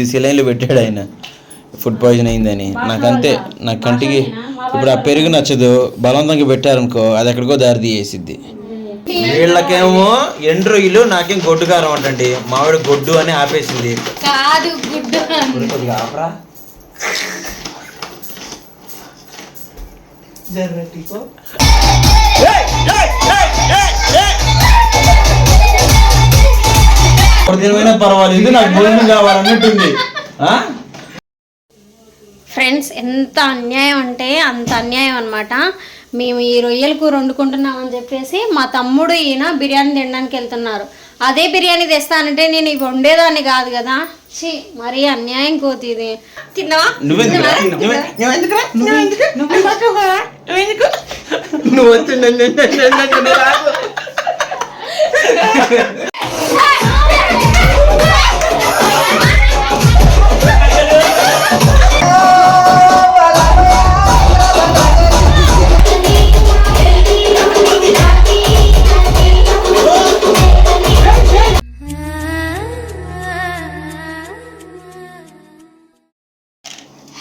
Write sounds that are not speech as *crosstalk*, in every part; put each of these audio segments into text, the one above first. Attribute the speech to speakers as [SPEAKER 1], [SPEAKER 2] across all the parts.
[SPEAKER 1] ఎనిమిది సిలైన్లు పెట్టాడు ఆయన. ఫుడ్ పాయిజన్ అయిందని. నాకంతే నా కంటికి ఇప్పుడు ఆ పెరుగు నచ్చదు బలవంతంగా పెట్టారనుకో అది ఎక్కడికో దారి తీయేసిద్ది. వీళ్ళకేమో ఎండు రొయ్యలు నాకేం గొడ్డు కారం అంటండి. మావిడ గొడ్డు అని ఆపేసింది.
[SPEAKER 2] కాదు గుడ్డు.
[SPEAKER 1] కొద్దిగా ఆపరా. దినమైనా పర్వాలేదు నాకు భోజనం కావాలన్నట్టుంది?
[SPEAKER 2] ఫ్రెండ్స్ ఎంత అన్యాయం అంటే అంత అన్యాయం అనమాట మేము ఈ రొయ్యల కూర వండుకుంటున్నామని చెప్పేసి మా తమ్ముడు ఈయన బిర్యానీ తినడానికి వెళ్తున్నారు అదే బిర్యానీ తెస్తానంటే నేను ఇవి వండేదాన్ని కాదు కదా ఛీ మరీ అన్యాయం కోతి ఇది తిన్నావా?
[SPEAKER 1] నువ్వె-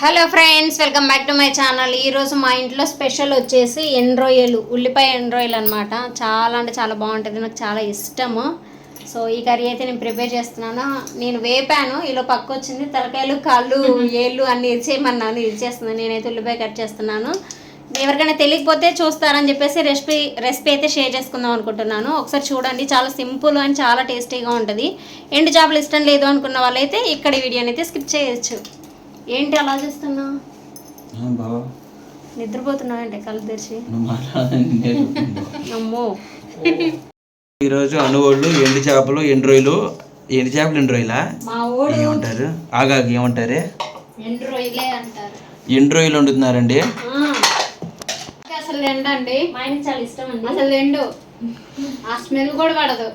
[SPEAKER 2] hello friends welcome back to my channel ఈరోజు మా ఇంట్లో స్పెషల్ వచ్చేసి ఎండ్రొయ్యలు ఉల్లిపాయ ఎండ్రొయ్యలు అనమాట చాలా అంటే చాలా బాగుంటుంది నాకు చాలా ఇష్టము. సో ఈ కర్రీ అయితే నేను ప్రిపేర్ చేస్తున్నాను. నేను వేపాను ఇలా పక్క వచ్చింది తలకాయలు కాళ్ళు ఏళ్ళు అన్ని ఇచ్చేయమన్నాను ఇచ్చేస్తున్నాను నేనైతే ఉల్లిపాయ కట్ చేస్తున్నాను. ఎవరికైనా తెలియకపోతే చూస్తారని చెప్పేసి రెసిపీ రెసిపీ అయితే షేర్ చేసుకుందాం అనుకుంటున్నాను. ఒకసారి చూడండి చాలా సింపుల్ అండ్ చాలా టేస్టీగా ఉంటుంది. ఎండు చేపలు ఇష్టం లేదు అనుకున్న వాళ్ళైతే ఇక్కడ వీడియోని అయితే స్కిప్ చేయొచ్చు. ఏంటి అలా చేస్తున్నా
[SPEAKER 1] ఆ, బావ,
[SPEAKER 2] నిద్రపోతున్నావు అంటే కళ్ళు తెరిచి. అమ్మో.
[SPEAKER 1] ఈరోజు అనుగోళ్ళు ఎండు చేపలు ఎండు రొయ్యలు. ఎండు చేపలు ఎండు రొయ్యలా? ఏమంటారు? ఆగాగు ఏమంటారే?
[SPEAKER 2] ఎండు రొయ్యలే అంటారు.
[SPEAKER 1] ఎండు రొయ్యలు వండుతున్నారండి.
[SPEAKER 3] అసలు ఎండండి.
[SPEAKER 2] మా ఆయనకి చాలా ఇష్టం అండి.
[SPEAKER 3] అసలు ఎండు. ఆ స్మెల్ కూడా పడదు.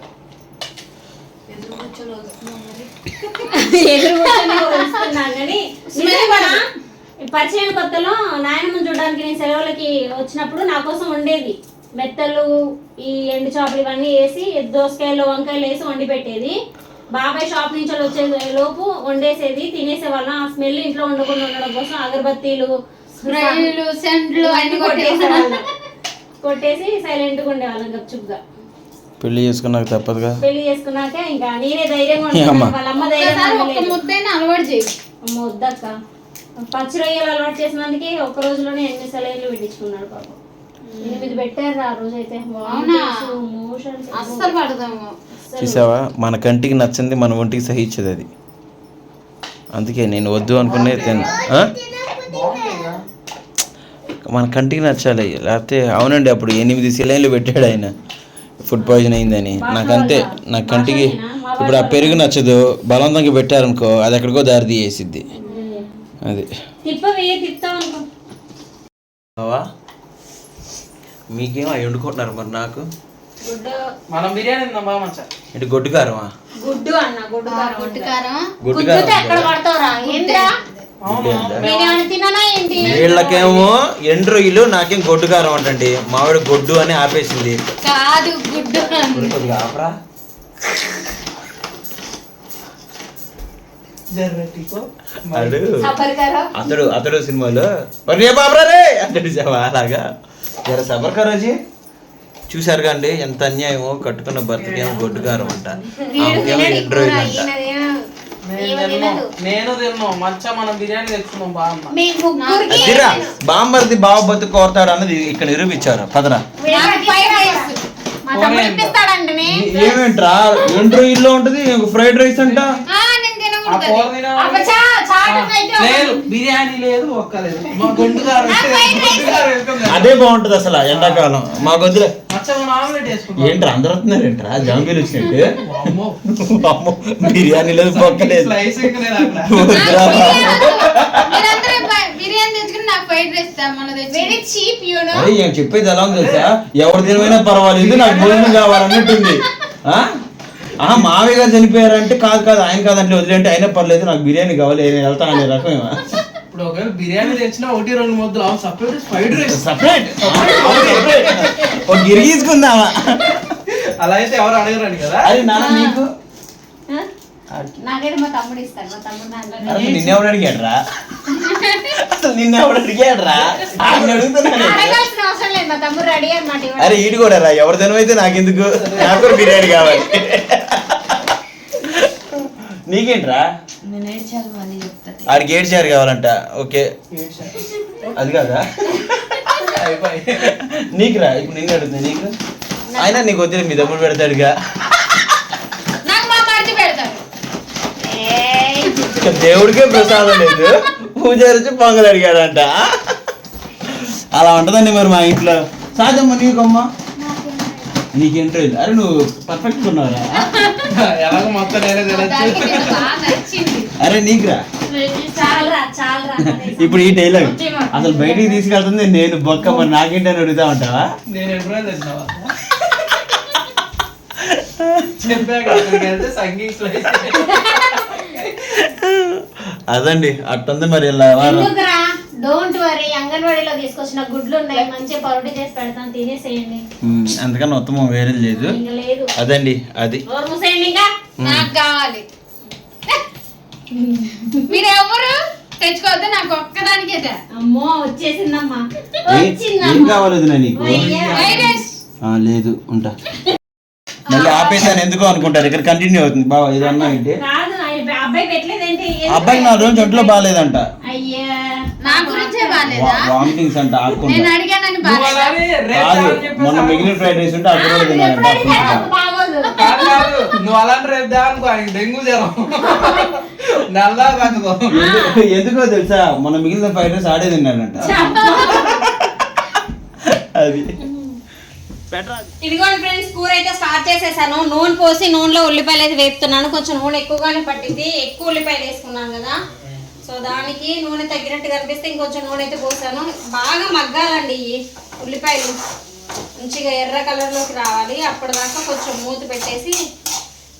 [SPEAKER 2] పరిచయం కొత్తలో నాయనమ్మ చూడడానికి నేను సెలవులకి వచ్చినప్పుడు నా కోసం వండేది. మెత్తలు ఈ ఎండు చేపలు ఇవన్నీ వేసి దోసకాయలు వంకాయలు వేసి వండి పెట్టేది. బాబాయ్ షాప్ నుంచి వచ్చే లోపు వండేసేది తినేసేవాళ్ళం ఆ స్మెల్ ఇంట్లో వండకుండా ఉండడం కోసం అగరబత్తీలు కొట్టేసి సైలెంట్గా ఉండేవాళ్ళం గప్చుప్గా.
[SPEAKER 1] పెళ్ళి చేసుకున్నాక తప్పదుగా.
[SPEAKER 2] పెళ్ళి చేసుకున్నాక ఇంకా నేనే ధైర్యంగా
[SPEAKER 1] ఏ అమ్మ?
[SPEAKER 2] ఉంటాను వాళ్ళ అమ్మ ధైర్యం
[SPEAKER 3] ఒక్కసారి ఒక్క
[SPEAKER 2] నమ్మలేదు.
[SPEAKER 3] ముద్దైనా అలవాటు చేయి.
[SPEAKER 2] అమ్మ వద్దక్క. పచ్చి రొయ్యలు అలవాటు చేసినందుకే ఒక్క రోజులోనే ఎన్ని సెలైన్లు పెట్టించుకున్నాడు పాపం. ఎనిమిది పెట్టారు ఆ రోజు అయితే
[SPEAKER 3] అవునా?
[SPEAKER 2] మోషన్స్
[SPEAKER 3] అస్సలు పడదాము.
[SPEAKER 1] చూసావా? మన కంటికి నచ్చింది మన ఒంటికి సహించదు అది. అందుకే నేను వద్దు అనుకునే తిన్నా ఆ? మన కంటికి నచ్చాలి. లేకపోతే అవునండి అప్పుడు ఎనిమిది సిలైన్లు పెట్టాడు ఆయన. ఫుడ్ పాయిజన్ అయిందని. నాకంతే నా కంటికి ఇప్పుడు ఆ పెరుగు నచ్చదు బలవంతంగా పెట్టారనుకో అది ఎక్కడికో దారి తీయేసిద్ది. అది. బావా మీకేమో అవి వండుకుంటున్నారు మరి నాకు?
[SPEAKER 2] గుడ్డు.
[SPEAKER 4] మనం బిర్యానీ
[SPEAKER 1] ఇటు గొడ్డు కారమా?
[SPEAKER 2] గుడ్డు అన్న గుడ్డు కారం
[SPEAKER 3] పొట్టు కారం
[SPEAKER 1] గొడ్డు కారం వీళ్ళకేమో ఎండు రొయ్యలు నాకేం గొడ్డు కారం అంటండి. మావిడ గొడ్డు అని ఆపేసింది.
[SPEAKER 3] కాదు గుడ్డు
[SPEAKER 1] కొద్దిగా ఆపరా. అడు.
[SPEAKER 2] సబ్బరికారా
[SPEAKER 1] అతడు అతడు సినిమాలో మరి రే బాబరా రే అంటాడు సేవ అలాగా. జర సబర్ కరాజీ చూశారు కండి ఎంత అన్యాయమో కట్టుకున్న భర్తకేమో గొడ్డు కారం అంట. ఆమెకేమో ఎండు రొయ్యలు అంట.
[SPEAKER 4] నేను తిన్నాం నేను తిన్నాం మంచిగా మనం బిర్యానీ తెచ్చుకున్నాం బాగా
[SPEAKER 2] మీ ముగ్గురికి
[SPEAKER 1] అదిరా బాంబర్ది బావ బతు కోరతాడు అన్నది ఇక్కడ నిరూపించారు. పదరా.
[SPEAKER 2] మా తమ్ముడు ఇప్పిస్తాడంటనే.
[SPEAKER 1] ఏమేంట్రా? ఎండు రొయ్యల్లో ఉంటది ఫ్రైడ్ రైస్ అంట.
[SPEAKER 3] ఆ, నేను
[SPEAKER 4] ఆ
[SPEAKER 3] తినకూడదు
[SPEAKER 4] కూర తినాలి.
[SPEAKER 2] అబ్బచ్చా, చాటున అయితే
[SPEAKER 4] లేదు బిర్యానీ లేదు మా గారు వేసుకుందాం.
[SPEAKER 1] అదే బాగుంటది అసలు ఎండాకాలం. మా గొంతులే ఏంట్రా అందరు వస్తున్నారు ఏంట్రా? జాంగీలు వచ్చినట్టు?
[SPEAKER 4] అమ్మో
[SPEAKER 1] అమ్మో, బిర్యానీ లేదు పక్కలేదు ఏం చెప్పేది ఎలా ఉంది తెలుసా? ఎవరు తినమైనా పర్వాలేదు నాకు భోజనం కావాలన్నట్టుంది. ఆ? ఆహా మావయ్య గారు చనిపోయారంటే కాదు కాదు ఆయన కాదంటే వదిలేంటే అయినా పర్లేదు నాకు బిర్యానీ కావాలి నేను వెళ్తాననే రకమేమా?
[SPEAKER 4] ఇప్పుడు ఒకవేళ బిర్యానీ తెచ్చినా ఒకటి రెండు ముద్దలు. అవును సపరేట్ ఫ్రైడ్ రైస్
[SPEAKER 1] సపరేట్ ఒక గిరిగీసుకుందామా
[SPEAKER 4] అలా అయితే ఎవరు అడగరండి కదా?
[SPEAKER 1] అరే నాన్న నీకు
[SPEAKER 2] నాకైతే మా తమ్ముడు ఇస్తాడు. మా తమ్ముడు దాంట్లో
[SPEAKER 1] అసలు నిన్నెవడు అడిగాడ్రా? అసలు నిన్నెవడు అడిగాడ్రా? ఆయన అడుగుతున్నాను
[SPEAKER 2] అడగాల్సిన అవసరం లేదు. మా తమ్ముడు రెడీ అనమాట
[SPEAKER 1] అరే ఈడు కూడా రా. ఎవరి తినమైతే నాకెందుకు? నాకు కూడా బిర్యానీ కావాలి. *laughs* నీకేంట్రా?
[SPEAKER 3] నేను
[SPEAKER 1] ఆడికి ఏడ్చారు కావాలంట. ఓకే. అది కాదా?
[SPEAKER 4] అయిపోయి.
[SPEAKER 1] నీకురా ఇప్పుడు నిన్ను అడుగుతున్నా నీకు అయినా నీకు వద్దు మీ తమ్ముడు పెడతాడుగా.
[SPEAKER 3] నాకు
[SPEAKER 1] దేవుడికే ప్రసాదం లేదు. పూజారి వచ్చి పొంగలు అడిగాడంట. అలా ఉంటదండి మరి మా ఇంట్లో. సాధ్యమ్మ నీకమ్మా? నీకేంటో ఇది. అరే నువ్వు పర్ఫెక్ట్ ఉన్నావురా.
[SPEAKER 4] ఎలాగో మొత్తం నేనే
[SPEAKER 3] నేను
[SPEAKER 1] అరే నీకురా ఇప్పుడు ఈ డైలాగ్ అసలు బయటికి తీసుకెళ్తుంది నేను బొక్క మరి నాకేంటని అడుగుతా ఉంటావా?
[SPEAKER 4] నేను
[SPEAKER 1] అదండి అట్టుంది మరి
[SPEAKER 2] డోంట్ వరీ అంగన్వాడీలో తీసుకొచ్చిన గుడ్లు ఉన్నాయి పరోటి చేసి పెడతాను తినేసేయండి.
[SPEAKER 1] అంతకన్నా ఉత్తమం వేరే లేదు. అదండి అది.
[SPEAKER 3] నాకు కావాలి. మీరు ఎవరు తెచ్చుకోవద్దు నాకు ఒక్కదానికే.
[SPEAKER 2] అమ్మో వచ్చేసిందమ్మా.
[SPEAKER 1] ఏ- కావాలి నీకు? లేదు ఉంటా. మళ్ళీ ఆపేసాను ఎందుకు అనుకుంటారు? ఇక్కడ కంటిన్యూ అవుతుంది. ఏంటి?
[SPEAKER 2] కాదు ఆయన అబ్బాయి
[SPEAKER 1] నా రోజు ఒంట్లో బాగాలేదంట.
[SPEAKER 2] అయ్యా.
[SPEAKER 3] నా గురించే బాగాలేదా?
[SPEAKER 1] వామిటింగ్స్ అంట ఆకుండా మొన్న మిగిలిన ఫ్రైడ్ రైస్ ఉంటే అక్కడ కూడా
[SPEAKER 4] కాదు కాదు నువ్వు అలాంటి రేపు డెంగ్యూ జ్వరం. నల్లా తగ్గదు
[SPEAKER 1] ఎందుకు- తెలుసా మొన్న మిగిలిన ఫ్రైడ్ రైస్ ఆడే తిన్నాడంట అది.
[SPEAKER 2] ఇదిగోండి ఫ్రెండ్స్ కూర అయితే స్టార్ట్ చేసేసాను. నూనె పోసి నూనెలో ఉల్లిపాయలు అయితే వేపుతున్నాను. కొంచెం నూనె ఎక్కువగానే పట్టింది. ఎక్కువ ఉల్లిపాయలు వేసుకున్నాను కదా. సో దానికి నూనె తగ్గినట్టు కనిపిస్తే ఇంకొంచెం నూనె అయితే పోసాను. బాగా మగ్గాలండి ఉల్లిపాయలు. మంచిగా ఎర్ర కలర్లోకి రావాలి. అప్పటిదాకా కొంచెం మూత పెట్టేసి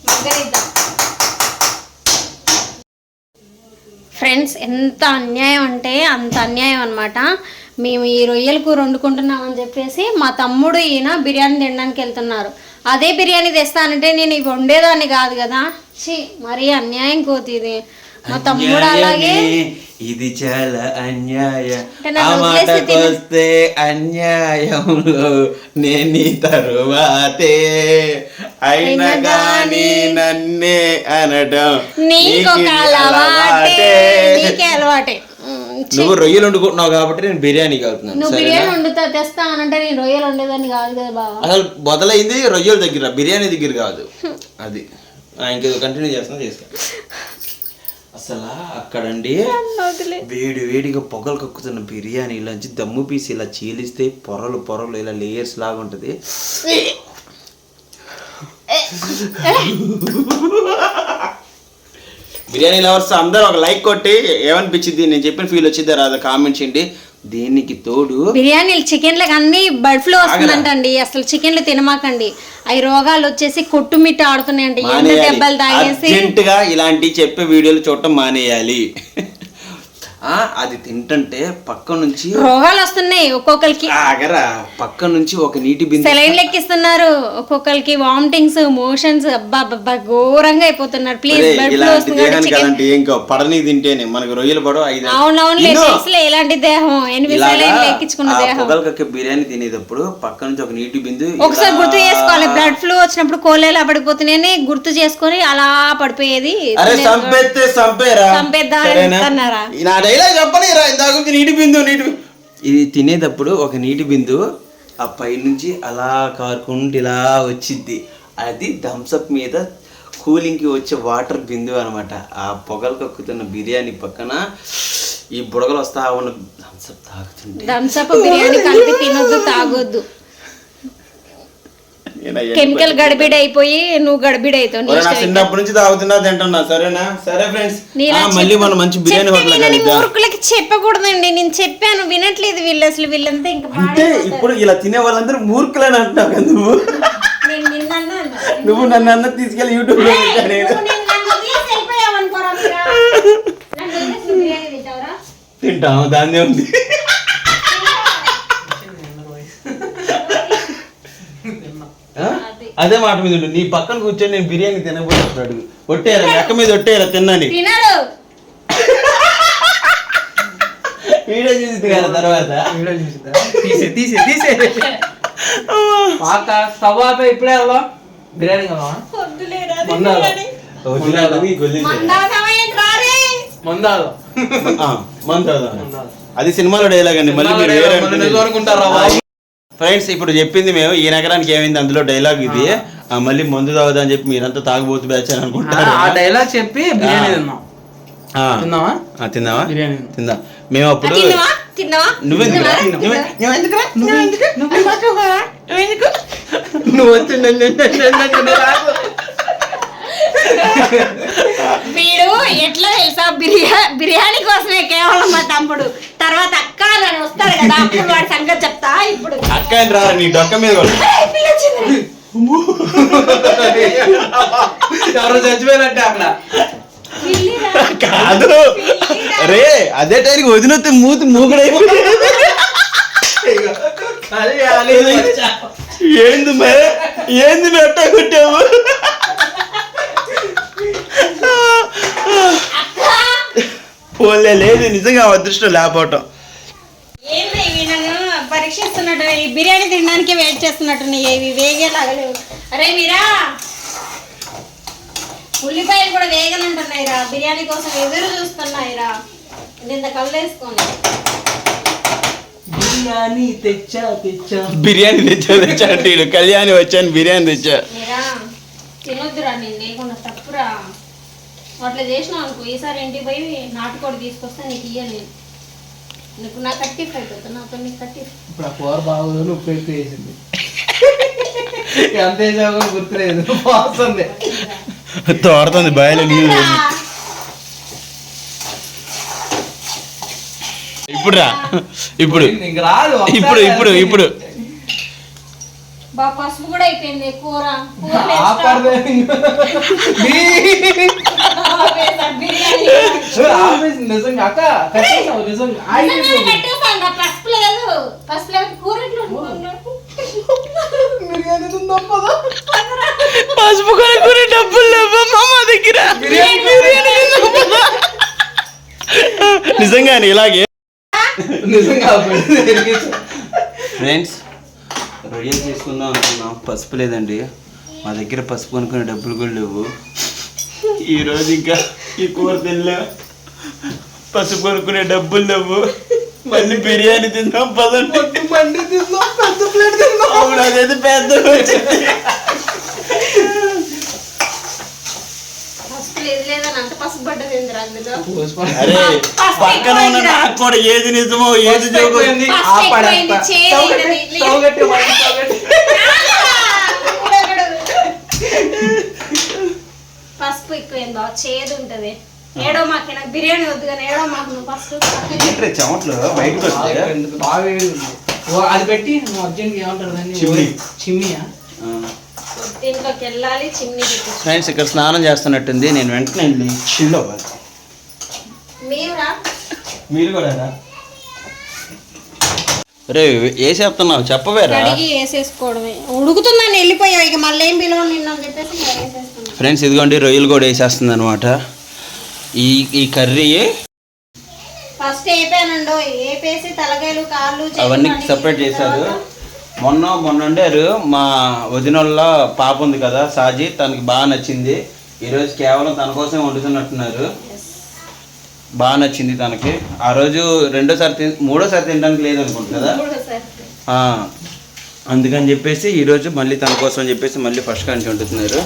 [SPEAKER 2] మగ్గనిద్దాం. ఫ్రెండ్స్ ఎంత అన్యాయం అంటే అంత అన్యాయం అనమాట మేము ఈ రొయ్యల కూర వండుకుంటున్నామని చెప్పేసి మా తమ్ముడు ఈయన బిర్యానీ తినడానికి వెళ్తున్నారు. అదే బిర్యానీ తెస్తానంటే నేను ఇవి వండేదాన్ని కాదు కదా. ఛీ మరీ అన్యాయం కోతి ఇది. మా తమ్ముడు అలాగే.
[SPEAKER 1] అన్యాయమే, ఇది చాలా అన్యాయం. ఆ మాటకొస్తే అన్యాయంలో నేను తరువాతే. అయినా గాని నన్నే అనడం
[SPEAKER 2] అలవాటే.
[SPEAKER 1] నువ్వు రొయ్యలు వండుకుంటున్నావు కాబట్టి నేను బిర్యానీకి వెళ్తున్నాను
[SPEAKER 2] నువ్వు బిర్యానీ వండుతా తెస్తా అనంటే నేను రొయ్యలు వండేదాన్ని కాదు కదా బావ.
[SPEAKER 1] అసలు మొదలైంది రొయ్యల దగ్గర బిర్యానీ దగ్గర కాదు. అది. ఇంకేదో కంటిన్యూ చేస్తున్నా చేసుకో అసలు అక్కడండి. వేడి వేడిగా పొగలు కక్కుతున్న బిర్యానీలోంచి దమ్ము పీసి ఇలా చీలిస్తే పొరలు పొరలు ఇలా లేయర్స్ లాగా ఉంటుంది. బిర్యానీ లవర్స్ అందరూ ఒక లైక్ కొట్టి ఏమనిపించింది? నేను చెప్పిన ఫీల్ వచ్చిందా? రాదా? కామెంట్ చేయండి. దీనికి తోడు?
[SPEAKER 2] బిర్యానీలు చికెన్లకు అన్ని బర్డ్ ఫ్లూ వస్తుందంటండి. అసలు చికెన్లు తినమాకండి. అవి రోగాలు వచ్చేసి కొట్టుమిట్ట ఆడుతున్నాయండి దెబ్బలు తాగేసి?
[SPEAKER 1] ఇలాంటి చెప్పే వీడియోలు చూడటం మానేయాలి. అది తింటుంటే పక్క నుంచి
[SPEAKER 2] రోగాలు వస్తున్నాయి ఒక్కొక్కరికి.
[SPEAKER 1] ఆగరా పక్క నుంచి ఒక నీటి బిందు
[SPEAKER 2] సెలైన్ లెక్కిస్తున్నారు ఒక్కొక్కరికి వామిటింగ్స్ మోషన్స్ అబ్బా ఘోరంగా అయిపోతున్నారు. ప్లీజ్
[SPEAKER 1] ఇలాంటి దేహానికి అలాంటి ఏం పడని తింటేనే మనకు రొయ్యలు పడవు ఐదు
[SPEAKER 2] ఇలాంటి దేహం ఎనిమిది ఎక్కించుకున్న
[SPEAKER 1] ఆ
[SPEAKER 2] దేహం.
[SPEAKER 1] బిర్యానీ తినేటప్పుడు పక్క నుంచి ఒక నీటి బిందు
[SPEAKER 2] ఒకసారి గుర్తు చేసుకోవాలి బ్లడ్ ఫ్లూ వచ్చినప్పుడు ఎలా పడిపోతున్నాయని గుర్తు చేసుకొని అలా పడిపోయేది.
[SPEAKER 1] సంపేస్తే సంపేరా సరేనా? డైలాగ్ చెప్పలేరా ఇందాక నుంచి నీటి బిందు నీటి ఇది తినేటప్పుడు ఒక నీటి బిందు ఆ పై నుంచి అలా కారుకుంటూ ఇలా వచ్చింది అది థమ్సప్ మీద కూలింగ్కి వచ్చే వాటర్ బిందు అనమాట ఆ పొగలు కక్కుతున్న బిర్యానీ పక్కన ఈ బుడగలు వస్తా ఉన్న థమ్సప్ తాగుతుంటే.
[SPEAKER 2] థమ్స్అప్ బిర్యానీ కలిపి తినొద్దు తాగొద్దు. కెమికల్ గడిబిడి అయిపోయి నువ్వు గడిబిడి అవుతావు.
[SPEAKER 1] చిన్నప్పటి నుంచి తాగుతున్నా తింటున్నా సరేనా? సరే ఫ్రెండ్స్ మళ్ళీ మనం మంచి బిర్యానీ హోటల్
[SPEAKER 2] మూర్ఖులకి చెప్పకూడదండి. నేను చెప్పాను వినట్లేదు వీళ్ళు అసలు వీళ్ళంతా ఇంకా
[SPEAKER 1] అంటే ఇప్పుడు ఇలా తినే వాళ్ళందరూ మూర్ఖులని అంటున్నావు కదా నువ్వు. నువ్వు నన్ను అన్న తీసుకెళ్ళి యూట్యూబ్లో
[SPEAKER 2] ఏయ్,
[SPEAKER 1] పెట్టా నేను
[SPEAKER 2] నువ్వు నేను నన్ను వదిలేసి వెళ్ళిపోయావనుకోరా మీరా? నన్ను వదిలేసి నువ్వు బిర్యానీ తింటావురా?
[SPEAKER 1] తింటాము దాన్నే ఉంది ఆ? అదే మాట మీద ఉండు. నీ పక్కన కూర్చొని నేను బిర్యానీ తినబోతున్నాడు ఒట్టేరా మెక్క మీద ఒట్టేరా తిన్నాని.
[SPEAKER 2] తినడు
[SPEAKER 1] వీడియో చూసి కదా తర్వాత.
[SPEAKER 4] వీడియో చూసిద్దా? తీసే తీసే తీసే. పాక స్టవ్ ఆపే ఇప్పుడే వెళ్దాం బిర్యానీ కదా. మందాలు
[SPEAKER 1] ఆ, మందు తాగుదాం. అది సినిమాలో డైలాగ్ అండి. మళ్ళీ మీరు వేరే అనుకుంటే-
[SPEAKER 4] అనుకుంటారా బాబు?
[SPEAKER 1] ఫ్రెండ్స్ ఇప్పుడు చెప్పింది మేము ఈ నగరానికి ఏమైంది అందులో డైలాగ్ ఇది ఆ, మళ్ళీ మందు తాగుదా అని చెప్పి మీరంతా తాగుబోతు బ్యాచ్ అని అనుకుంటారు
[SPEAKER 4] ఆ డైలాగ్ చెప్పి బిర్యానీ తిన్నాం
[SPEAKER 1] ఆ.
[SPEAKER 4] తిన్నావా
[SPEAKER 1] ఆ, తిందామా
[SPEAKER 4] బిర్యానీ
[SPEAKER 1] తిందాం మేము అప్పుడు
[SPEAKER 2] తిన్నావా తిన్నావా
[SPEAKER 1] నువ్వెందుకు
[SPEAKER 2] తిన్నావా?
[SPEAKER 1] నువ్వు వచ్చి నన్ను- నన్ను- నన్ను- నన్ను రాకు.
[SPEAKER 2] వీడు ఎట్లా తెలుసా? బిర్యా బిర్యానీ కోసమే కేవలం మా తమ్ముడు. తర్వాత అక్క అని వస్తాడు కదా అప్పుడు వాడి సంగతి చెప్తా ఇప్పుడు.
[SPEAKER 1] అక్క అని రా నీ డొక్క మీద.
[SPEAKER 4] ఎవరో చచ్చిపోయినట్టే అక్కడ.
[SPEAKER 1] కాదు. రే అదే టైంకి వదిలితే మూతి మూగుడైపోయింది ఏంది మే ఏంది మెట్ట కొట్టావు? *laughs* పోలే లేదు నిజంగా అదృష్టం లేకపోవటం.
[SPEAKER 2] పరీక్షిస్తున్నట్టు ఈ బిర్యానీ తినడానికి వెయిట్ చేస్తున్నట్టు ఇవి వేగేలాగా లేవు. అరే మీరా ఉల్లిపాయలు కూడా వేగనంటున్నాయి రా బిర్యానీ కోసం ఎదురు చూస్తున్నాయి రా ఇంత కళ్ళు వేసుకోండి.
[SPEAKER 4] బిర్యానీ తెచ్చా తెచ్చా.
[SPEAKER 1] బిర్యానీ తెచ్చా తెచ్చా అంటే కళ్యాణి వచ్చాను బిర్యానీ తెచ్చా.
[SPEAKER 2] మీరా తినొద్దురా నేను లేకుండా తప్పురా. అట్లా చేసినావు అనుకో ఈసారి ఇంటికి పోయి నాటుకోడి తీసుకొస్తే నీకు ఇయ్యలేదు. నీకు నా కట్టి అయిపోతుంది నాతో నీకు కట్టి
[SPEAKER 4] ఇప్పుడు ఆ కూర బాగోదు ఉప్పు ఎక్కువ వేసింది. ఎంత వేసావు గుర్తులేదు. వస్తుంది.
[SPEAKER 1] తోడుతుంది బాయలో నీళ్ళు ఇప్పుడు రా. ఇప్పుడు.
[SPEAKER 4] ఇంక రాదు
[SPEAKER 1] ఇప్పుడు ఇప్పుడు ఇప్పుడు.
[SPEAKER 2] బా పసుపు కూడా అయిపోయింది కూర.
[SPEAKER 4] నిజంగా అక్క నిజంగా.
[SPEAKER 2] పసుపు లేదు పసుపు లేదు కూర.
[SPEAKER 1] పసుపు కొనుక్కునే డబ్బులు లేవమ్మా మా దగ్గర? నిజంగానే ఇలాగే.
[SPEAKER 4] నిజంగా.
[SPEAKER 1] ఫ్రెండ్స్ రొయ్యలు తీసుకుందాం అనుకున్నాం. పసుపు లేదండి. మా దగ్గర పసుపు కొనుక్కునే డబ్బులు కూడా లేవు. ఈరోజు ఇంకా ఈ కూర తినలే. పసుపు కొనుక్కునే డబ్బులు లేవు. మళ్ళీ బిర్యానీ తిందాం పదండి.
[SPEAKER 4] బండి తిందాం. పెద్ద ప్లేట్ తిందాం.
[SPEAKER 1] అప్పుడు అదైతే పెద్ద
[SPEAKER 2] లేదు లేదని అంత పసుపు పడ్డది ఎందుకు అందులో
[SPEAKER 1] అరే పక్కన ఉన్న నాకు కూడా ఏది నిజమో ఏది జోకో
[SPEAKER 4] అయిపోయింది.
[SPEAKER 2] ఫస్ట్
[SPEAKER 4] ఆపడేస్తా.
[SPEAKER 2] ఎక్కువైంది, చేదు
[SPEAKER 4] స్టవ్
[SPEAKER 2] ఇది.
[SPEAKER 4] కట్టి, స్టవ్ కట్టి, మళ్ళీ స్టవ్ కట్టి.
[SPEAKER 2] పసుపు ఎక్కువైంది బావ చేదు ఉంటది ఏడో మాకు నాకు బిర్యానీ వద్దు కానీ ఏడో మాకు నువ్వు
[SPEAKER 1] ఏంట్రా చెమట్లు బయటకు వస్తాయి?
[SPEAKER 4] బాగా అది పెట్టి నువ్వు అర్జెంట్ ఏమంటారు దాన్ని. చిమ్మియా
[SPEAKER 2] దీంట్లోకి వెళ్ళాలి చిమ్నీ పెట్టి
[SPEAKER 1] ఫ్రెండ్స్ ఇక్కడ స్నానం చేస్తున్నట్టుంది. నేను వెంటనే వెళ్ళి చిల్ అవ్వాలి.
[SPEAKER 2] మీరు
[SPEAKER 1] కూడా రే. వేసేస్తున్నావు చెప్పవేరా
[SPEAKER 2] వేసేసుకోవడమే. ఉడుకుతుందని వెళ్ళిపోయావు. ఇక మళ్ళీ ఏం పిలవ నిన్ను చెప్పేసి
[SPEAKER 1] ఫ్రెండ్స్ ఇదిగోండి రొయ్యలు కూడా వేసేస్తుంది అనమాట ఈ ఈ కర్రీ
[SPEAKER 2] ఫస్ట్ వేపానండో వేపేసి తలకాయలు కాళ్ళు
[SPEAKER 1] అవన్నీ సపరేట్ చేశారు. మొన్న మొన్న వండారు మా వదినోళ్ళ పాప ఉంది కదా సాజీ తనకి బాగా నచ్చింది. ఈరోజు కేవలం తన కోసం వండుతున్నట్టున్నారు. బాగా నచ్చింది తనకి. ఆ రోజు రెండోసారి తిన్ మూడోసారి తినడానికి లేదనుకుంటు కదా?
[SPEAKER 2] మూడోసారి.
[SPEAKER 1] ఆ, అందుకని చెప్పేసి ఈరోజు మళ్ళీ తన కోసం అని చెప్పేసి మళ్ళీ ఫస్ట్ కాంచి వండుతున్నారు.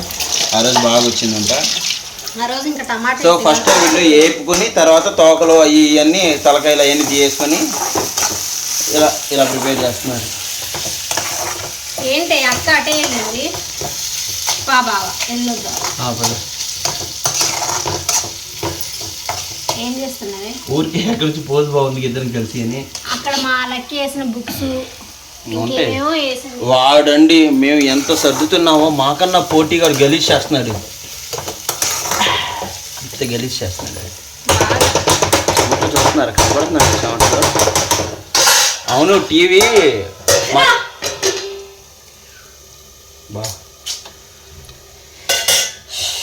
[SPEAKER 1] ఆ రోజు బాగా వచ్చిందంట. సో ఫస్ట్ వీళ్ళు వేపుకొని తర్వాత తోకలు అవి ఇవన్నీ తలకాయలు అవన్నీ తీసేసుకొని ఇలా ఇలా ప్రిపేర్ చేస్తున్నారు.
[SPEAKER 2] ఏంటి అక్క అటే వెళ్ళింది పా బావ వెళ్ళొద్దాం. ఏం చేస్తున్నది
[SPEAKER 1] ఊరికి ఎక్కడి నుంచి పోజ్ బాగుంది ఇద్దరం కలిసి అని.
[SPEAKER 2] అక్కడ మా లక్కీ వేసిన బుక్స్
[SPEAKER 1] ఉంటాయి.
[SPEAKER 2] ఇంకేమేమో వేసింది.
[SPEAKER 1] వాడండి మేము ఎంత సర్దుతున్నామో మాకన్నా పోటీగా గలీజ్ చేస్తున్నాడు. ఇంత గలీజ్ చేస్తున్నాడు. చూస్తున్నారు కనబడుతున్నారు అవును టీవీ.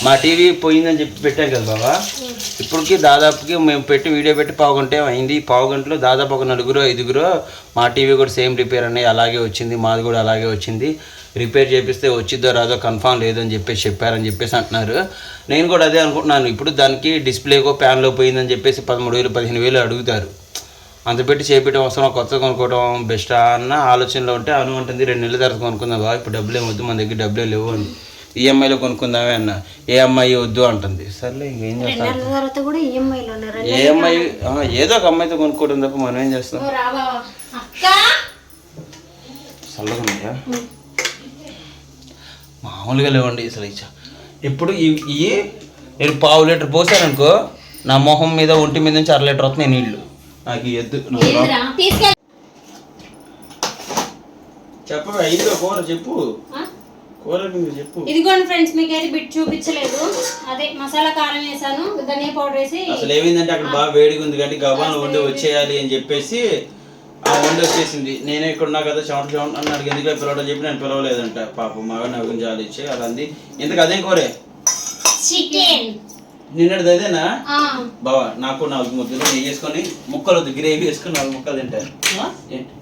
[SPEAKER 1] మా టీవీ పోయిందని చెప్పి పెట్టాం కదా బాబా? ఇప్పటికి దాదాపుకి మేము పెట్టి వీడియో పెట్టి పావుగంట అయింది. పావు గంటలో దాదాపు ఒక నలుగురు ఐదుగురు మా టీవీ కూడా సేమ్ రిపేర్ అన్నాయి అలాగే వచ్చింది. మాది కూడా అలాగే వచ్చింది. రిపేర్ చేపిస్తే వచ్చిద్దో రాదో కన్ఫామ్ లేదని చెప్పేసి చెప్పారని చెప్పేసి అంటున్నారు. నేను కూడా అదే అనుకుంటున్నాను. ఇప్పుడు దానికి డిస్ప్లేకో ప్యాన్లో పోయిందని చెప్పేసి పదమూడు వేలు పదిహేను వేలు అడుగుతారు. అంత పెట్టి చేపించడం అవసరం కొత్త కొనుక్కోవడం బెస్టా అన్న ఆలోచనలో ఉంటే అను ఉంటుంది రెండు నెలల తర్వాత కొనుక్కుందాం బాబా. ఇప్పుడు డబ్బులు ఏమొద్దు మన దగ్గర డబ్బులే లేవు అని. ఈఎంఐలో కొనుక్కుందామే అన్న. ఏ అమ్మాయి వద్దు అంటుంది. సర్లే ఇంకేం చేస్తాం? ఏ అమ్మాయి ఆ, ఏదో ఒక అమ్మాయితో కొనుక్కోవడం తప్ప మనం ఏం చేస్తాం? చల్లగా మామూలుగా లేవండి అసలు ఇచ్చా. ఇప్పుడు ఇవి నేను పావు లీటర్ పోసాననుకో నా మొహం మీద ఒంటి మీద నుంచి అర లీటర్ వస్తున్నాయి నీళ్ళు నాకు ఎద్దు చెప్పు
[SPEAKER 2] ఆ?
[SPEAKER 1] కూర చెప్పు.
[SPEAKER 2] ఇదిగోండి ఫ్రెండ్స్ మీకైతే బిట్ చూపించలేదు. అదే మసాలా కారం వేసాను ధనియా పౌడర్ వేసి
[SPEAKER 1] అసలు ఏమైందంటే అక్కడ బాగా వేడిగా ఉంది కాబట్టి గవ్వాలను వండి వచ్చేయాలి అని చెప్పేసి ఆ వండి వచ్చేసింది. నేనే ఇక్కడ ఉన్నా కదా చెమట చెమట అన్నాడు. ఎందుకు పిలవడం చెప్పి నేను పిలవలేదంట. పాపం మగ నవ్వుని జాలి ఇచ్చి అలా అంది. ఇంతకు అదేం కోరే?
[SPEAKER 2] చికెన్.
[SPEAKER 1] నిన్నటిది అదేనా? బావా నాకు నాలుగు ముద్దలు. నెయ్యి వేసుకొని ముక్కలు వద్దు గ్రేవీ వేసుకొని నాలుగు ముక్కలు తింటాను ఏంటి?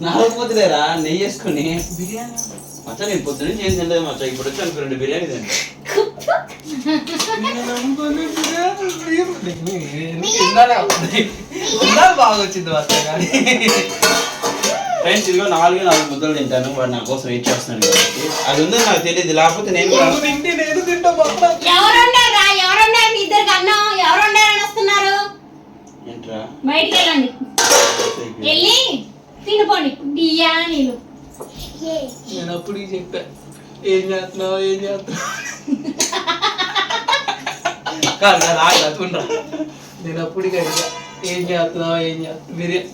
[SPEAKER 1] నాలుగు ముద్దలేరా నెయ్యి వేసుకొని? బిర్యానీ. మచ్చా నేను పొద్దు నుంచి ఏం తినలేదు మచ్చా ఇప్పుడు వచ్చి అనుకో రెండు బిర్యానీ తింటా
[SPEAKER 4] బాగా వచ్చింది వస్తా కానీ.
[SPEAKER 1] ఫ్రెండ్స్ ఇదిగో నాలుగే నాలుగు ముద్దలు తింటాను వాడు నా కోసం వెయిట్ చేస్తున్నాడు కాబట్టి. అది ఉందని నాకు తెలియదు లేకపోతే నేను
[SPEAKER 4] తింటే తింటా
[SPEAKER 2] మీ ఇద్దరికి అన్నం? వస్తున్నారు?
[SPEAKER 1] ఏంట్రా?
[SPEAKER 2] బయటికి వెళ్ళండి. వెళ్ళి తినిపోండి. బియ్యా నీళ్ళు
[SPEAKER 4] నేను అప్పుడు చెప్పా. ఏం చేస్తున్నావు ఏం చేస్తున్నావు? కాదు కాదు నేను అప్పుడు అడిగా ఏం చేస్తున్నావు ఏం చేస్తున్నావు? బిర్యానీ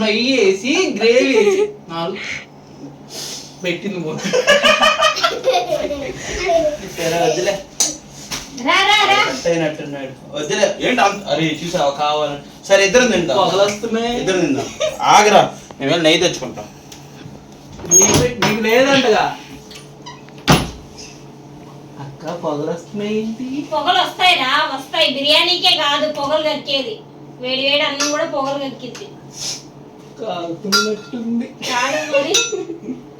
[SPEAKER 4] నెయ్యి వేసి గ్రేవీ వేసి. నాలుగు. పెట్టింది మొత్తం *laughs*
[SPEAKER 1] సరే వద్దులే
[SPEAKER 2] రా రా రా
[SPEAKER 1] కట్ అయినట్టున్నాడు. వద్దులే ఏంటి అంత అరే చూసావా కావాలని. సరే ఇద్దరం తింటాం
[SPEAKER 4] పొగలొస్తున్నాయి
[SPEAKER 1] ఇద్దరం తిందాం. ఆగరా మేము నెయ్యి తెచ్చుకుంటాం.
[SPEAKER 4] నీకు లేదంటగా. అక్క పొగలొస్తున్నాయి
[SPEAKER 2] పొగలు వస్తాయి రా వస్తాయి. బిర్యానీకే కాదు పొగలు కక్కేది. వేడి వేడి అన్నం కూడా పొగలు కక్కింది
[SPEAKER 4] కాలుతున్నట్టుంది
[SPEAKER 2] కాదు మరి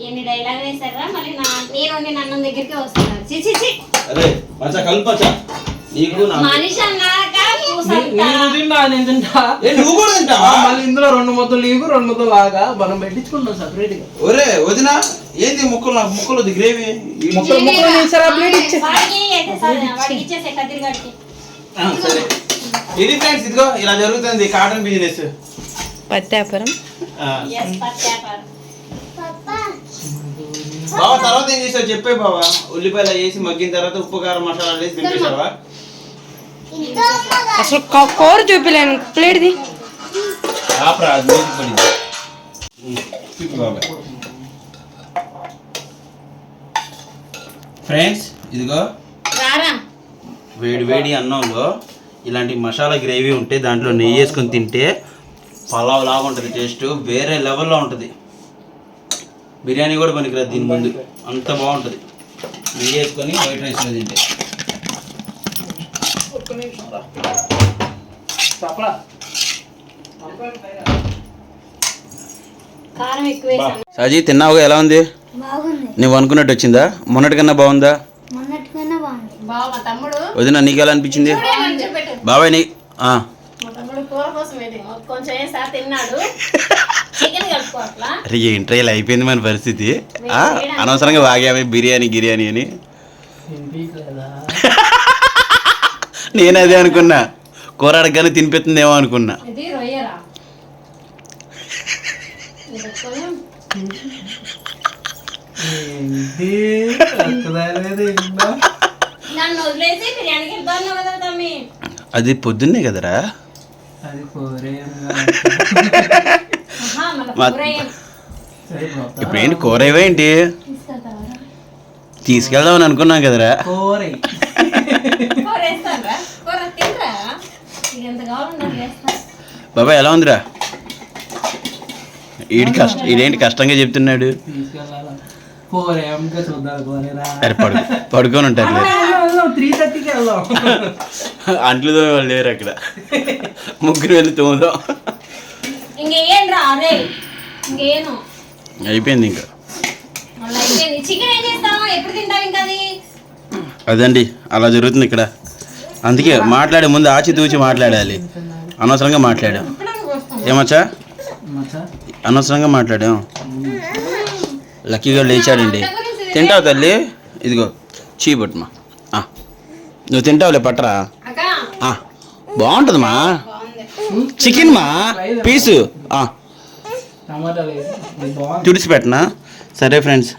[SPEAKER 2] ఎన్ని డైలాగ్ వేశారా? మళ్ళీ నా నేను వండిన అన్నం దగ్గరికి వస్తున్నారు. చి చి చి
[SPEAKER 1] అరే మచ్చా కలుపచ్చా. నీకు నా
[SPEAKER 2] మనిషి అన్నాక.
[SPEAKER 4] నేను తింటా నేను తింటా.
[SPEAKER 1] ఏ నువ్వు కూడా
[SPEAKER 4] ఆ,
[SPEAKER 1] తింటావా
[SPEAKER 4] మళ్ళీ ఇందులో రెండు ముద్దలు నీకు రెండు ముద్దలు లాగా మనం పెట్టించుకుంటాం సపరేట్గా.
[SPEAKER 1] ఒరే వదిన ఏంది ముక్కలు నాకు ముక్కలు వద్దు గ్రేవీ?
[SPEAKER 4] ముక్కలు ముక్కలు చేసారా ప్లేట్ ఇచ్చే
[SPEAKER 2] వాడికి అయితే సరే, వాడికి ఇచ్చేసే
[SPEAKER 1] సరే. ఇది ఫ్రెండ్స్ ఇదిగో ఇలా జరుగుతుంది కాటన్ బిజినెస్
[SPEAKER 2] పచ్చాపారు
[SPEAKER 1] బావ తర్వాత ఏం చేసావు? చెప్పే బావా. ఉల్లిపాయలు వేసి మగ్గిన తర్వాత ఉప్పు కారం మసాలా వేసి దింపేసావా
[SPEAKER 5] అసలు కూ- కూర చూపిలేను ప్లేట్ది.
[SPEAKER 1] ఫ్రెండ్స్ ఇదిగో.
[SPEAKER 2] రారా.
[SPEAKER 1] వేడి వేడి అన్నంలో ఇలాంటి మసాలా గ్రేవీ ఉంటే దాంట్లో నెయ్యి వేసుకొని తింటే పలావ్ లాగా ఉంటుంది టేస్ట్ వేరే లెవెల్లో ఉంటుంది. బిర్యానీ కూడా పనికిరాదు దీని ముందు. అంత బాగుంటుంది. నెయ్యి వేసుకొని వైట్ రైస్లో తింటే.
[SPEAKER 4] ఒక్క నిమిషం రా. తప్పలా
[SPEAKER 2] కారం ఎక్కువ వేసాను
[SPEAKER 1] సాజీ తిన్నావుగా? ఎలా ఉంది?
[SPEAKER 6] బాగుంది.
[SPEAKER 1] నువ్వు అనుకున్నట్టు వచ్చిందా? మొన్నటికన్నా బాగుందా?
[SPEAKER 6] మొన్నటికన్నా బాగుంది.
[SPEAKER 2] బావ మా తమ్ముడు?
[SPEAKER 1] వదిన నీకు ఎలా అనిపించింది బాబాయ్ నీ
[SPEAKER 2] కూర కోసం ఇది కొంచెం వేసా తిన్నాడు? చికెన్ కలుపుకో అట్లా.
[SPEAKER 1] అరే ఏంట్రా ఇలా అయిపోయింది మన పరిస్థితి. ఆ, అనవసరంగా వాగామే బిర్యానీ గిర్యానీ అని. *laughs* నేను అదే అనుకున్నా. కూర అడగగానే తినిపిస్తుందేమో అనుకున్నా. అది పొద్దున్నే కదరా?
[SPEAKER 4] అది
[SPEAKER 1] ఇప్పుడు ఏంటి తీసుకెళ్దామని అనుకున్నాం కదరా. బాబాయ్ ఎలా ఉందిరా? ఈడి కష్ట ఈడేంటి కష్టంగా చెప్తున్నాడు? సరే పడు పడుకొని ఉంటారు అంట్లు వాళ్ళు లేరు అక్కడ. ముగ్గురు
[SPEAKER 2] ఇంకేను
[SPEAKER 1] అయిపోయింది ఇంకా. అదండి అలా జరుగుతుంది ఇక్కడ. అందుకే మాట్లాడే ముందు ఆచి తూచి మాట్లాడాలి. అనవసరంగా మాట్లాడాం. ఏమచ్చా
[SPEAKER 4] మచ్చా?
[SPEAKER 1] అనవసరంగా మాట్లాడాం. లక్కీగా లేచాడండి. తింటావు తల్లి? ఇదిగో చీపట్టుమా నువ్వు తింటావులే పట్టరా. బాగుంటుందమ్మా. చికెన్ మా పీసు. ఆ,
[SPEAKER 4] టమాటా లేదు. ఇది బాగుంది.
[SPEAKER 1] తుడిచిపెట్టనా? సరే ఫ్రెండ్స్.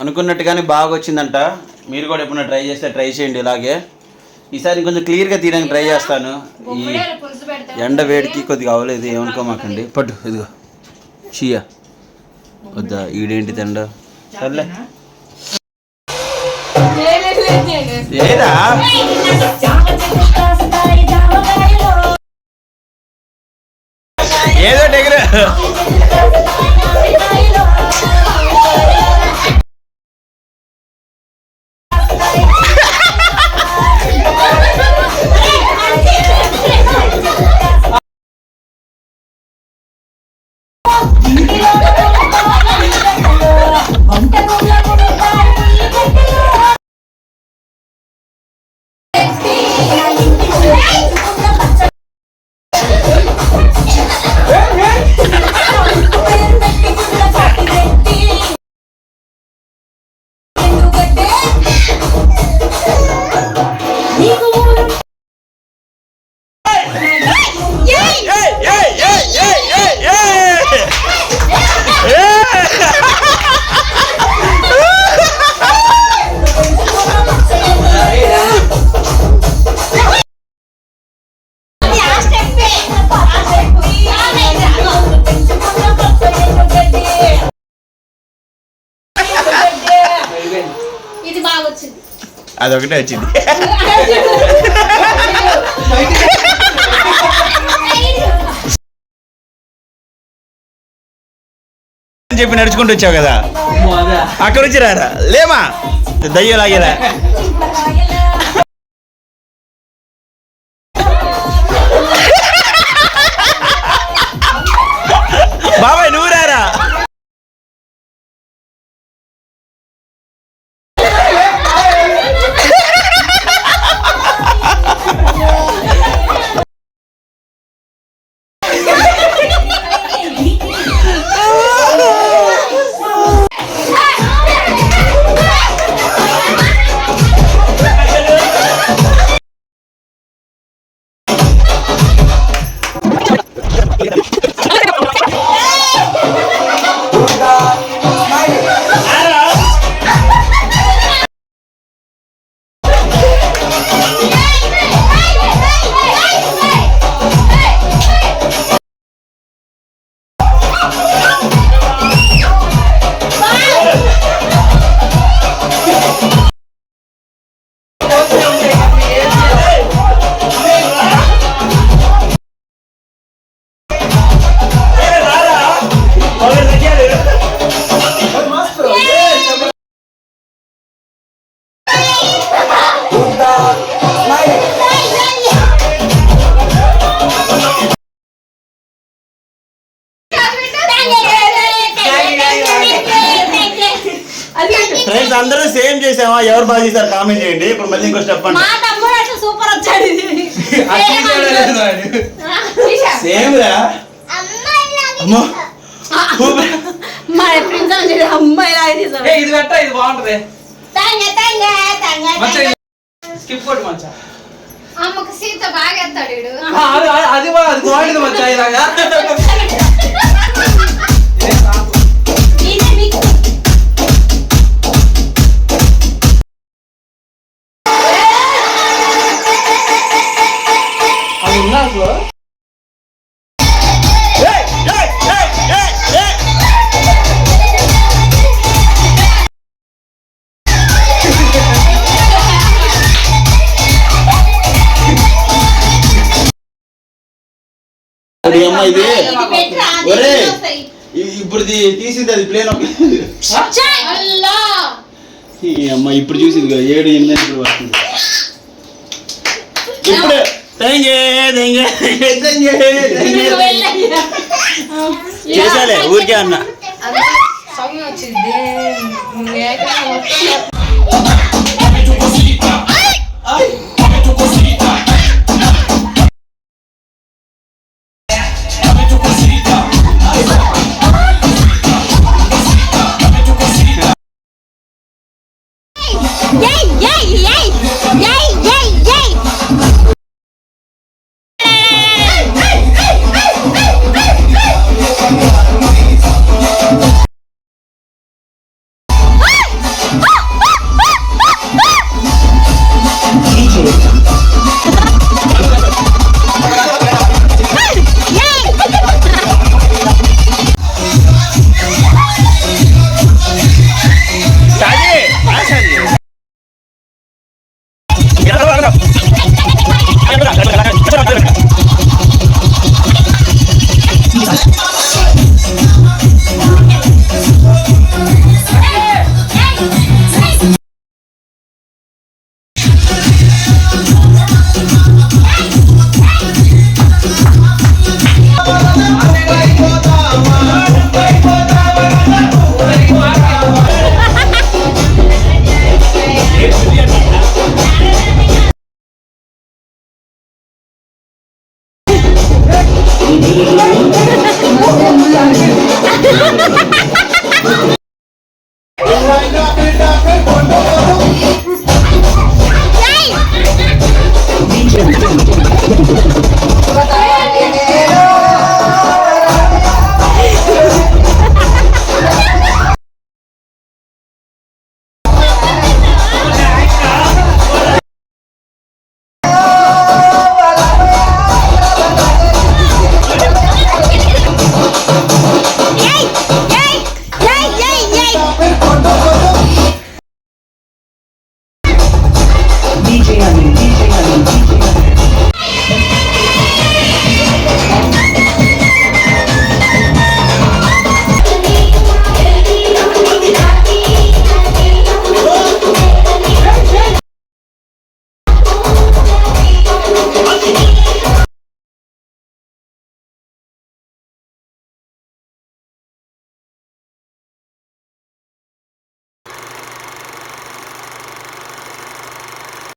[SPEAKER 1] అనుకున్నట్టుగానే బాగా వచ్చిందంట మీరు కూడా ఎప్పుడైనా ట్రై చేస్తే ట్రై చేయండి ఇలాగే. ఈసారి కొంచెం క్లియర్గా తీయడానికి ట్రై చేస్తాను. ఈ
[SPEAKER 2] పులుసు పెడతా
[SPEAKER 1] ఎండ వేడికి కొద్దిగా అవ్వలేదు ఏమనుకోమాకండి పట్టు ఇదిగో. చీయ. వద్దా ఈడేంటి తిండ? సర్లే. ఏరా ఏదో దగ్గర అదొకటే వచ్చింది. అని చెప్పి నడుచుకుంటూ వచ్చావు కదా? అక్కడ నుంచి రారా? లేమా? దయ్యం ఎవరు బాగా చేశారు? కామెంట్ చేయండి. ఇప్పుడు మళ్ళీ ఇంకో స్టెప్
[SPEAKER 2] మా
[SPEAKER 1] అంట
[SPEAKER 2] తమ్ముడు అసలు సూపర్ వచ్చాడు. *laughs*
[SPEAKER 1] సేమ్ రా. అమ్మో.
[SPEAKER 2] మా అమ్మాయి లాగా
[SPEAKER 4] ఏ, ఇది పెట్ట ఇది బాగుంటది. మచ్చా స్కిప్ కొట్టు మచ్చా.
[SPEAKER 3] అమ్మకు సీత బాగా ఎత్తాడు
[SPEAKER 4] అది అది- బాగుంటుంది మచ్చా ఇలాగా. *laughs*
[SPEAKER 1] ఇప్పుడు తీసింది అది ప్లేన్
[SPEAKER 2] అల్లా!
[SPEAKER 7] అమ్మ ఇప్పుడు చూసింది కదా ఏడు ఎనిమిది ఇప్పుడు వస్తుంది.
[SPEAKER 1] ఇప్పుడు. చేసాలే ఊరికే అన్న.
[SPEAKER 3] వచ్చింది.